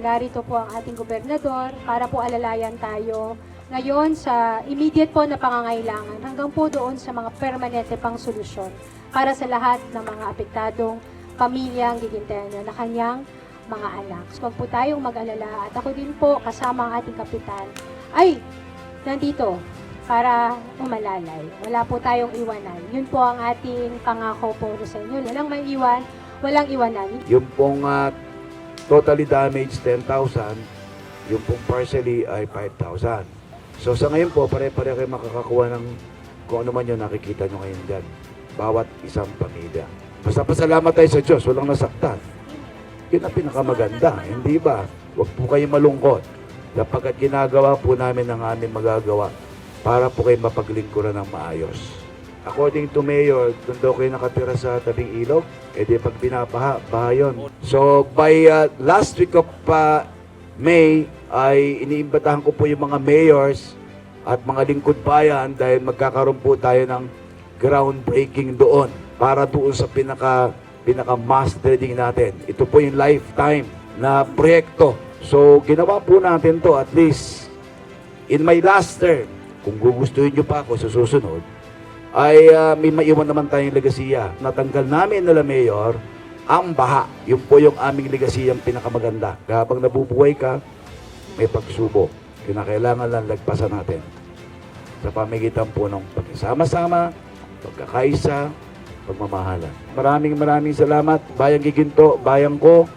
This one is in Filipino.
nandito po ang ating gobernador para po alalayan tayo ngayon sa immediate po na pangangailangan hanggang po doon sa mga permanente pang solusyon para sa lahat ng mga apektadong pamilyang giginterno na kanyang mga anak. So, huwag po tayong mag-alala at ako din po kasama ang ating kapitan ay nandito para umalalay. Wala po tayong iwanan. Yun po ang ating pangako po sa inyo. Walang may iwan, walang iwanan. Yung pong ah, totally damaged 10,000, yung pong partially ay 5,000. So sa ngayon po, pare-pare kayo makakakuha ng kung ano man yung nakikita nyo ngayon dyan. Bawat isang pamilya. Basta pasalamat tayo sa Diyos, walang nasaktan. Yun ang pinakamaganda, hindi ba? Huwag po kayo malungkot. Kapag ginagawa po namin ang aming magagawa para po kayo mapaglingkuran ng maayos. According to Mayor, doon daw kayo nakatira sa tabing ilog, eh di pag binabaha, baha yun. So by uh, last week of uh, May, ay iniimbatahan ko po yung mga mayors at mga lingkod bayan dahil magkakaroon po tayo ng groundbreaking doon para doon sa pinaka pinaka mass dredging natin. Ito po yung lifetime na proyekto. So ginawa po natin to at least in my last term, kung gugustuhin nyo pa ako sa susunod, ay ah, may maiwan naman tayong legasiya. Natanggal namin nila Mayor ang baha. Yun po yung aming legasiyang pinakamaganda. Habang nabubuhay ka, may pagsubok. Kinakailangan lang lagpasan natin sa pamigitan po ng pagsama-sama, pagkakaisa, pagmamahalan. Maraming maraming salamat. Bayang Giginto, bayang ko,